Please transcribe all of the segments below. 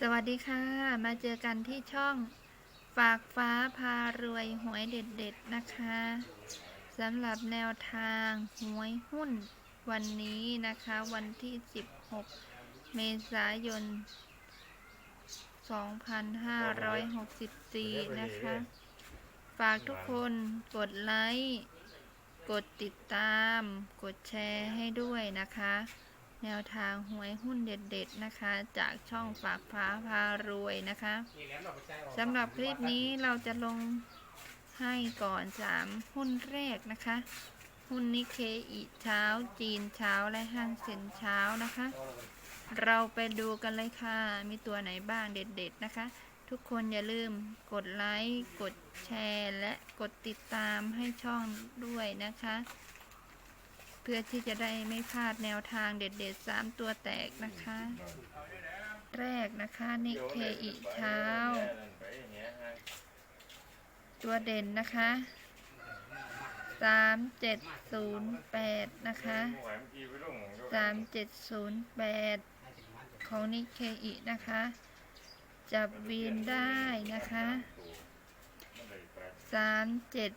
สวัสดีค่ะ มาเจอกันที่ช่องฝากฟ้าพารวยหวยเด็ดๆนะคะสำหรับแนวทางหวยหุ้นวันนี้นะคะ วันที่ 16 เมษายน 2564 นะคะ ฝากทุกคนกดไลค์ กดติดตาม กดแชร์ให้ด้วยนะคะ แนวทางหวยหุ้นเด็ดๆนะคะ จากช่องฝากฟ้าพารวยนะคะสำหรับคลิปนี้เราจะลงให้ก่อนสามหุ้นแรกนะคะ หุ้นนิเคอิเช้า จีนเช้าและห้างเซ็นเช้านะคะ เราไปดูกันเลยค่ะ มีตัวไหนบ้างเด็ดๆนะคะ ทุกคนอย่าลืมกดไลค์ กดแชร์ และกดติดตามให้ช่องด้วยนะคะเพื่อที่จะได้ไม่พลาดแนวทางเด็ดๆ3ตัวแตกนะคะ แรกนะคะนิเคอิเช้า ตัวเด่นนะคะสามเจ็ดศูนย์แปดนะคะสามเจ็ดศูนย์แปดของนิเคอินะคะ จับวีนได้นะคะสามเจ็ด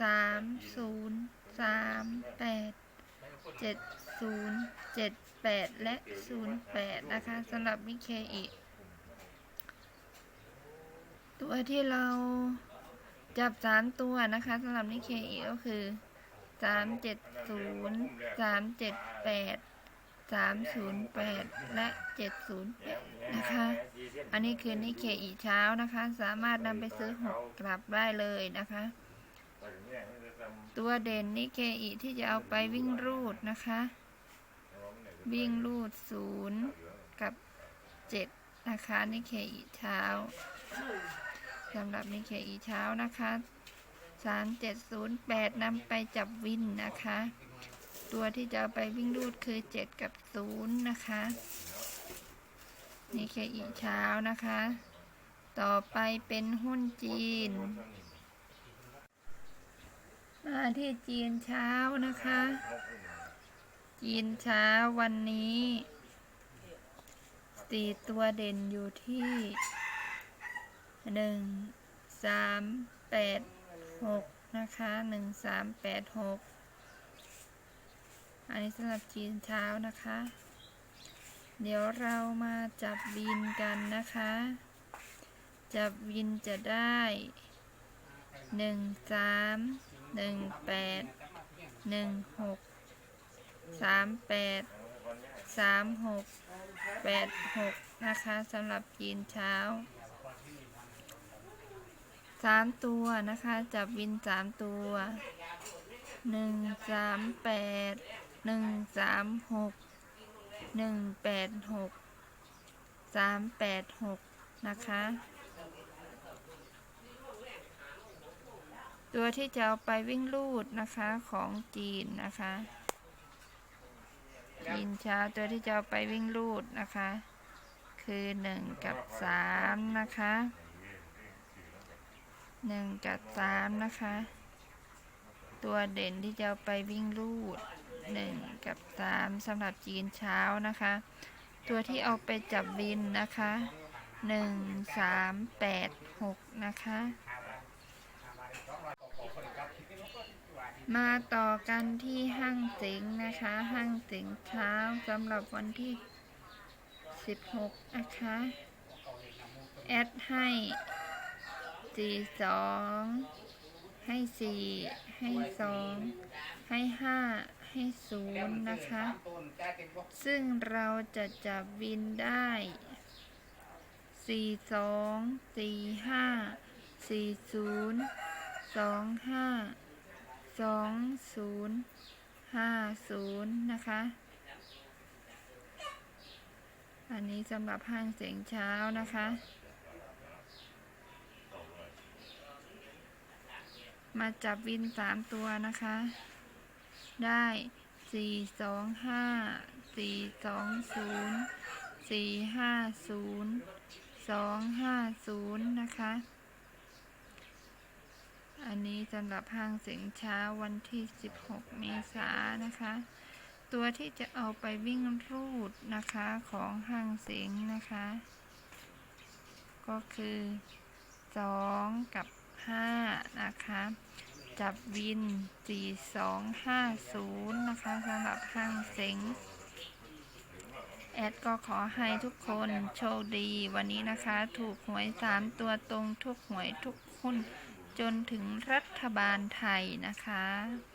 สามศูนย์สามแปด เจ็ดศูนย์เจ็ดแปดและศูนย์แปดนะคะสำหรับนิเคอิตัวที่เราจับสามตัวนะคะสำหรับนิเคอีก็คือสามเจ็ดศูนย์สามเจ็ดแปดสามศูนย์แปดและเจ็ดศูนย์แปดนะคะ อันนี้คือนิเคอีเช้านะคะ สามารถนำไปซื้อหกกลับได้เลยนะคะ ตัวเด่นนิเคอีที่จะเอาไปวิ่งรูดนะคะ วิ่งรูดศูนย์กับเจ็ดนะคะนิเคอีเช้าสำหรับนิเคอีเช้านะคะสามเจ็ดศูนย์แปดนำไปจับวินนะคะ ตัวที่จะเอาไปวิ่งรูดคือเจ็ดกับศูนย์นะคะนิเคอีเช้านะคะ ต่อไปเป็นหุ้นจีน ที่จีนเช้านะคะ จีนเช้าวันนี้สี่ตัวเด่นอยู่ที่หนึ่งสามแปดหกนะคะหนึ่งสามแปดหกอันนี้สำหรับจีนเช้านะคะ เดี๋ยวเรามาจับวินกันนะคะ จับวินจะได้หนึ่งสาม หนึ่งแปดหนึ่งหกสามแปดสามหกแปดหกนะคะสำหรับจีนเช้าสามตัวนะคะ จับวินสามตัวหนึ่งสามแปดหนึ่งสามหกหนึ่งแปดหกสามแปดหกนะคะ ตัวที่จะเอาไปวิ่งลูดนะคะของจีนนะคะจีนเช้าตัวที่จะเอาไปวิ่งลูดนะคะ คือหนึ่งกับสามนะคะหนึ่งกับสามนะคะ ตัวเด่นที่จะเอาไปวิ่งลูดหนึ่งกับสามสำหรับจีนเช้านะคะ ตัวที่เอาไปจับวินนะคะหนึ่งสามแปดหกนะคะ มาต่อกันที่ห้างเสิงนะคะ ห้างเสิงเช้าสำหรับวันที่ 16 นะคะ แอดให้สี่สองให้สี่ให้สองให้ห้าให้ศูนย์นะคะ ซึ่งเราจะจับวินได้สี่สองสี่ห้าสี่ศูนย์ สองศูนย์ห้าศูนย์นะคะ อันนี้สำหรับห้างเสียงเช้านะคะ มาจับวินสามตัวนะคะ ได้สี่สองห้าสี่สองศูนย์สี่ห้าศูนย์สองห้าศูนย์นะคะ อันนี้สำหรับห้างเสียงเช้าวันที่ 16 เมษายนนะคะ ตัวที่จะเอาไปวิ่งรูดนะคะของห้างเสียงนะคะ ก็คือสองกับห้านะคะ จับวินสี่สองห้าศูนย์นะคะสำหรับห้างเซ็งแอดก็ขอให้ทุกคนโชคดีวันนี้นะคะ ถูกหวยสามตัวตรงทุกหวยทุกหุ้น จนถึงรัฐบาลไทยนะคะ